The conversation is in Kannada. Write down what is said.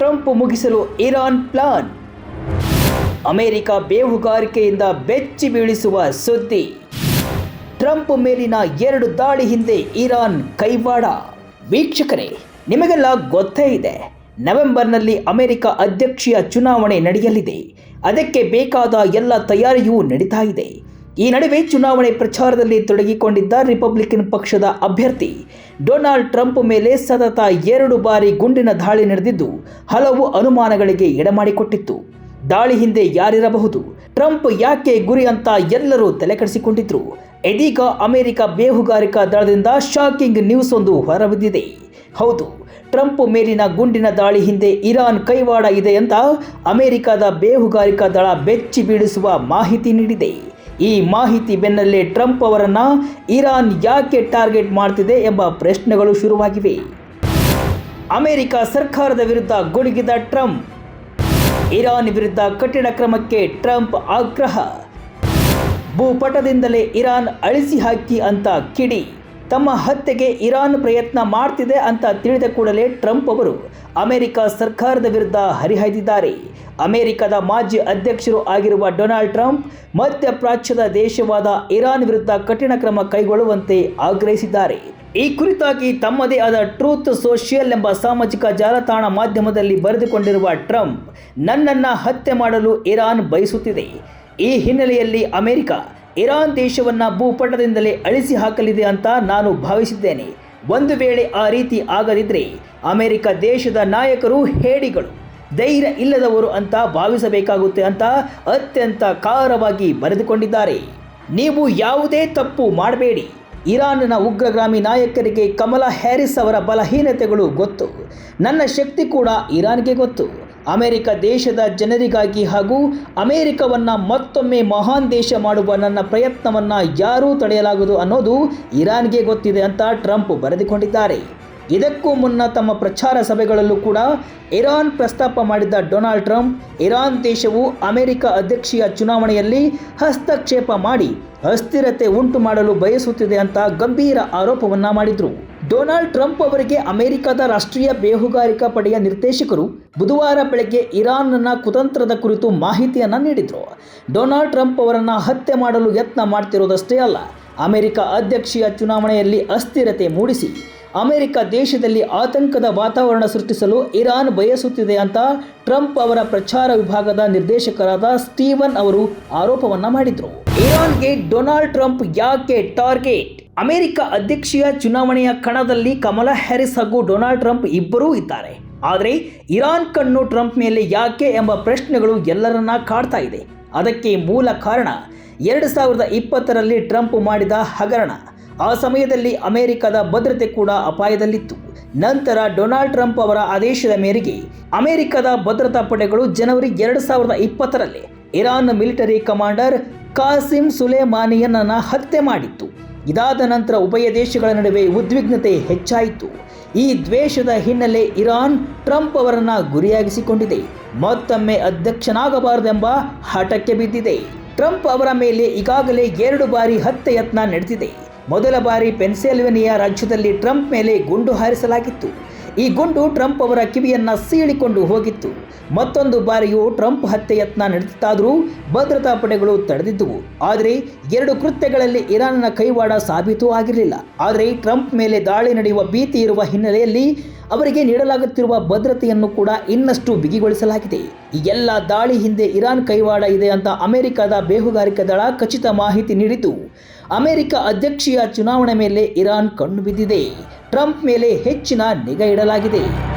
ಟ್ರಂಪ್ ಮುಗಿಸಲು ಇರಾನ್ ಪ್ಲಾನ್. ಅಮೆರಿಕ ಬೇಹುಗಾರಿಕೆಯಿಂದ ಬೆಚ್ಚಿ ಬೀಳಿಸುವ ಸುದ್ದಿ. ಟ್ರಂಪ್ ಮೇಲಿನ ಎರಡು ದಾಳಿ ಹಿಂದೆ ಇರಾನ್ ಕೈವಾಡ. ವೀಕ್ಷಕರೇ, ನಿಮಗೆಲ್ಲ ಗೊತ್ತೇ ಇದೆ, ನವೆಂಬರ್ನಲ್ಲಿ ಅಮೆರಿಕ ಅಧ್ಯಕ್ಷೀಯ ಚುನಾವಣೆ ನಡೆಯಲಿದೆ. ಅದಕ್ಕೆ ಬೇಕಾದ ಎಲ್ಲ ತಯಾರಿಯೂ ನಡೀತಾ ಇದೆ. ಈ ನಡುವೆ ಚುನಾವಣೆ ಪ್ರಚಾರದಲ್ಲಿ ತೊಡಗಿಕೊಂಡಿದ್ದ ರಿಪಬ್ಲಿಕನ್ ಪಕ್ಷದ ಅಭ್ಯರ್ಥಿ ಡೊನಾಲ್ಡ್ ಟ್ರಂಪ್ ಮೇಲೆ ಸತತ ಎರಡು ಬಾರಿ ಗುಂಡಿನ ದಾಳಿ ನಡೆದಿದ್ದು, ಹಲವು ಅನುಮಾನಗಳಿಗೆ ಎಡಮಾಡಿಕೊಟ್ಟಿತ್ತು. ದಾಳಿ ಹಿಂದೆ ಯಾರಿರಬಹುದು? ಟ್ರಂಪ್ ಯಾಕೆ ಗುರಿ ಅಂತ ಎಲ್ಲರೂ ತಲೆಕೆಡಿಸಿಕೊಂಡಿದ್ರು. ಇದೀಗ ಅಮೆರಿಕ ಬೇಹುಗಾರಿಕಾ ದಳದಿಂದ ಶಾಕಿಂಗ್ ನ್ಯೂಸ್ ಒಂದು ಹೊರಬಿದ್ದಿದೆ. ಹೌದು, ಟ್ರಂಪ್ ಮೇಲಿನ ಗುಂಡಿನ ದಾಳಿ ಹಿಂದೆ ಇರಾನ್ ಕೈವಾಡ ಇದೆ ಅಂತ ಅಮೆರಿಕದ ಬೇಹುಗಾರಿಕಾ ದಳ ಬೆಚ್ಚಿ ಬೀಳಿಸುವ ಮಾಹಿತಿ ನೀಡಿದೆ. ಈ ಮಾಹಿತಿ ಬೆನ್ನಲ್ಲೇ ಟ್ರಂಪ್ ಅವರನ್ನು ಇರಾನ್ ಯಾಕೆ ಟಾರ್ಗೆಟ್ ಮಾಡ್ತಿದೆ ಎಂಬ ಪ್ರಶ್ನೆಗಳು ಶುರುವಾಗಿವೆ. ಅಮೆರಿಕ ಸರ್ಕಾರದ ವಿರುದ್ಧ ಗುಡುಗಿದ ಟ್ರಂಪ್. ಇರಾನ್ ವಿರುದ್ಧ ಕಠಿಣ ಕ್ರಮಕ್ಕೆ ಟ್ರಂಪ್ ಆಗ್ರಹ. ಭೂಪಟದಿಂದಲೇ ಇರಾನ್ ಅಳಿಸಿ ಹಾಕಿ ಅಂತ ಕಿಡಿ. ತಮ್ಮ ಹತ್ಯೆಗೆ ಇರಾನ್ ಪ್ರಯತ್ನ ಮಾಡ್ತಿದೆ ಅಂತ ತಿಳಿದ ಕೂಡಲೇ ಟ್ರಂಪ್ ಅವರು ಅಮೆರಿಕ ಸರ್ಕಾರದ ವಿರುದ್ಧ ಹರಿಹಾಯ್ದಿದ್ದಾರೆ. ಅಮೆರಿಕದ ಮಾಜಿ ಅಧ್ಯಕ್ಷರು ಆಗಿರುವ ಡೊನಾಲ್ಡ್ ಟ್ರಂಪ್ ಮಧ್ಯಪ್ರಾಚ್ಯದ ದೇಶವಾದ ಇರಾನ್ ವಿರುದ್ಧ ಕಠಿಣ ಕ್ರಮ ಕೈಗೊಳ್ಳುವಂತೆ ಆಗ್ರಹಿಸಿದ್ದಾರೆ. ಈ ಕುರಿತಾಗಿ ತಮ್ಮದೇ ಆದ ಟ್ರೂತ್ ಸೋಷಿಯಲ್ ಎಂಬ ಸಾಮಾಜಿಕ ಜಾಲತಾಣ ಮಾಧ್ಯಮದಲ್ಲಿ ಬರೆದುಕೊಂಡಿರುವ ಟ್ರಂಪ್, ನನ್ನನ್ನು ಹತ್ಯೆ ಮಾಡಲು ಇರಾನ್ ಬಯಸುತ್ತಿದೆ. ಈ ಹಿನ್ನೆಲೆಯಲ್ಲಿ ಅಮೆರಿಕ, ಇರಾನ್ ದೇಶವನ್ನು ಭೂಪಟದಿಂದಲೇ ಅಳಿಸಿ ಹಾಕಲಿದೆ ಅಂತ ನಾನು ಭಾವಿಸಿದ್ದೇನೆ. ಒಂದು ವೇಳೆ ಆ ರೀತಿ ಆಗದಿದ್ದರೆ ಅಮೆರಿಕ ದೇಶದ ನಾಯಕರು ಹೇಡಿಗಳು. ಧೈರ್ಯ ಇಲ್ಲದವರು ಅಂತ ಭಾವಿಸಬೇಕಾಗುತ್ತೆ ಅಂತ ಅತ್ಯಂತ ಖಾರವಾಗಿ ಬರೆದುಕೊಂಡಿದ್ದಾರೆ. ನೀವು ಯಾವುದೇ ತಪ್ಪು ಮಾಡಬೇಡಿ. ಇರಾನ್ನ ಉಗ್ರಗಾಮಿ ನಾಯಕರಿಗೆ ಕಮಲಾ ಹ್ಯಾರಿಸ್ ಅವರ ಬಲಹೀನತೆಗಳು ಗೊತ್ತು. ನನ್ನ ಶಕ್ತಿ ಕೂಡ ಇರಾನ್ಗೆ ಗೊತ್ತು. ಅಮೆರಿಕ ದೇಶದ ಜನರಿಗಾಗಿ ಹಾಗೂ ಅಮೆರಿಕವನ್ನು ಮತ್ತೊಮ್ಮೆ ಮಹಾನ್ ದೇಶ ಮಾಡುವ ನನ್ನ ಪ್ರಯತ್ನವನ್ನು ಯಾರೂ ತಡೆಯಲಾಗದು ಅನ್ನೋದು ಇರಾನ್ಗೆ ಗೊತ್ತಿದೆ ಅಂತ ಟ್ರಂಪ್ ಬರೆದುಕೊಂಡಿದ್ದಾರೆ. ಇದಕ್ಕೂ ಮುನ್ನ ತಮ್ಮ ಪ್ರಚಾರ ಸಭೆಗಳಲ್ಲೂ ಕೂಡ ಇರಾನ್ ಪ್ರಸ್ತಾಪ ಮಾಡಿದ್ದ ಡೊನಾಲ್ಡ್ ಟ್ರಂಪ್ ಇರಾನ್ ದೇಶವು ಅಮೆರಿಕ ಅಧ್ಯಕ್ಷೀಯ ಚುನಾವಣೆಯಲ್ಲಿ ಹಸ್ತಕ್ಷೇಪ ಮಾಡಿ ಅಸ್ಥಿರತೆ ಉಂಟು ಮಾಡಲು ಬಯಸುತ್ತಿದೆ ಅಂತ ಗಂಭೀರ ಆರೋಪವನ್ನ ಮಾಡಿದ್ರು. ಡೊನಾಲ್ಡ್ ಟ್ರಂಪ್ ಅವರಿಗೆ ಅಮೆರಿಕದ ರಾಷ್ಟ್ರೀಯ ಬೇಹುಗಾರಿಕಾ ಪಡೆಯ ನಿರ್ದೇಶಕರು ಬುಧವಾರ ಬೆಳಗ್ಗೆ ಇರಾನ್ನ ಕುತಂತ್ರದ ಕುರಿತು ಮಾಹಿತಿಯನ್ನು ನೀಡಿದರು. ಡೊನಾಲ್ಡ್ ಟ್ರಂಪ್ ಅವರನ್ನು ಹತ್ಯೆ ಮಾಡಲು ಯತ್ನ ಮಾಡ್ತಿರೋದಷ್ಟೇ ಅಲ್ಲ, ಅಮೆರಿಕ ಅಧ್ಯಕ್ಷೀಯ ಚುನಾವಣೆಯಲ್ಲಿ ಅಸ್ಥಿರತೆ ಮೂಡಿಸಿ ಅಮೆರಿಕ ದೇಶದಲ್ಲಿ ಆತಂಕದ ವಾತಾವರಣ ಸೃಷ್ಟಿಸಲು ಇರಾನ್ ಬಯಸುತ್ತಿದೆ ಅಂತ ಟ್ರಂಪ್ ಅವರ ಪ್ರಚಾರ ವಿಭಾಗದ ನಿರ್ದೇಶಕರಾದ ಸ್ಟೀವನ್ ಅವರು ಆರೋಪವನ್ನ ಮಾಡಿದ್ರು. ಇರಾನ್ಗೆ ಡೊನಾಲ್ಡ್ ಟ್ರಂಪ್ ಯಾಕೆ ಟಾರ್ಗೆಟ್? ಅಮೆರಿಕ ಅಧ್ಯಕ್ಷೀಯ ಚುನಾವಣೆಯ ಕಣದಲ್ಲಿ ಕಮಲಾ ಹ್ಯಾರಿಸ್ ಹಾಗೂ ಡೊನಾಲ್ಡ್ ಟ್ರಂಪ್ ಇಬ್ಬರೂ ಇದ್ದಾರೆ. ಆದರೆ ಇರಾನ್ ಕಣ್ಣು ಟ್ರಂಪ್ ಮೇಲೆ ಯಾಕೆ ಎಂಬ ಪ್ರಶ್ನೆಗಳು ಎಲ್ಲರನ್ನ ಕಾಡ್ತಾ ಇದೆ. ಅದಕ್ಕೆ ಮೂಲ ಕಾರಣ ಎರಡು ಸಾವಿರದ ಇಪ್ಪತ್ತರಲ್ಲಿ ಟ್ರಂಪ್ ಮಾಡಿದ ಹಗರಣ. ಆ ಸಮಯದಲ್ಲಿ ಅಮೆರಿಕದ ಭದ್ರತೆ ಕೂಡ ಅಪಾಯದಲ್ಲಿತ್ತು. ನಂತರ ಡೊನಾಲ್ಡ್ ಟ್ರಂಪ್ ಅವರ ಆದೇಶದ ಮೇರೆಗೆ ಅಮೆರಿಕದ ಭದ್ರತಾ ಪಡೆಗಳು ಜನವರಿ ಎರಡು ಸಾವಿರದ ಇಪ್ಪತ್ತರಲ್ಲಿ ಇರಾನ್ ಮಿಲಿಟರಿ ಕಮಾಂಡರ್ ಕಾಸಿಂ ಸುಲೇಮಾನಿಯನ್ನ ಹತ್ಯೆ ಮಾಡಿತ್ತು. ಇದಾದ ನಂತರ ಉಭಯ ದೇಶಗಳ ನಡುವೆ ಉದ್ವಿಗ್ನತೆ ಹೆಚ್ಚಾಯಿತು. ಈ ದ್ವೇಷದ ಹಿನ್ನೆಲೆ ಇರಾನ್ ಟ್ರಂಪ್ ಅವರನ್ನ ಗುರಿಯಾಗಿಸಿಕೊಂಡಿದೆ. ಮತ್ತೊಮ್ಮೆ ಅಧ್ಯಕ್ಷನಾಗಬಾರದೆಂಬ ಹಠಕ್ಕೆ ಬಿದ್ದಿದೆ. ಟ್ರಂಪ್ ಅವರ ಮೇಲೆ ಈಗಾಗಲೇ ಎರಡು ಬಾರಿ ಹತ್ಯೆ ಯತ್ನ ನಡೆದಿದೆ. ಮೊದಲ ಬಾರಿ ಪೆನ್ಸಿಲ್ವೇನಿಯಾ ರಾಜ್ಯದಲ್ಲಿ ಟ್ರಂಪ್ ಮೇಲೆ ಗುಂಡು ಹಾರಿಸಲಾಗಿತ್ತು. ಈ ಗುಂಡು ಟ್ರಂಪ್ ಅವರ ಕಿವಿಯನ್ನು ಸೀಳಿಕೊಂಡು ಹೋಗಿತ್ತು. ಮತ್ತೊಂದು ಬಾರಿಯೂ ಟ್ರಂಪ್ ಹತ್ಯೆ ಯತ್ನ ನಡೆದಿತ್ತಾದರೂ ಭದ್ರತಾ ಪಡೆಗಳು ತಡೆದಿದ್ದುವು. ಆದರೆ ಎರಡು ಕೃತ್ಯಗಳಲ್ಲಿ ಇರಾನ್ನ ಕೈವಾಡ ಸಾಬೀತು ಆಗಿರಲಿಲ್ಲ. ಆದರೆ ಟ್ರಂಪ್ ಮೇಲೆ ದಾಳಿ ನಡೆಯುವ ಭೀತಿ ಇರುವ ಹಿನ್ನೆಲೆಯಲ್ಲಿ ಅವರಿಗೆ ನೀಡಲಾಗುತ್ತಿರುವ ಭದ್ರತೆಯನ್ನು ಕೂಡ ಇನ್ನಷ್ಟು ಬಿಗಿಗೊಳಿಸಲಾಗಿದೆ. ಈ ಎಲ್ಲ ದಾಳಿ ಹಿಂದೆ ಇರಾನ್ ಕೈವಾಡ ಇದೆ ಅಂತ ಅಮೆರಿಕದ ಬೇಹುಗಾರಿಕಾ ದಳ ಖಚಿತ ಮಾಹಿತಿ ನೀಡಿದ್ದು ಅಮೆರಿಕ ಅಧ್ಯಕ್ಷೀಯ ಚುನಾವಣೆ ಮೇಲೆ ಇರಾನ್ ಕಣ್ಣು ಬಿದ್ದಿದೆ. ಟ್ರಂಪ್ ಮೇಲೆ ಹೆಚ್ಚಿನ ನಿಗಾ ಇಡಲಾಗಿದೆ.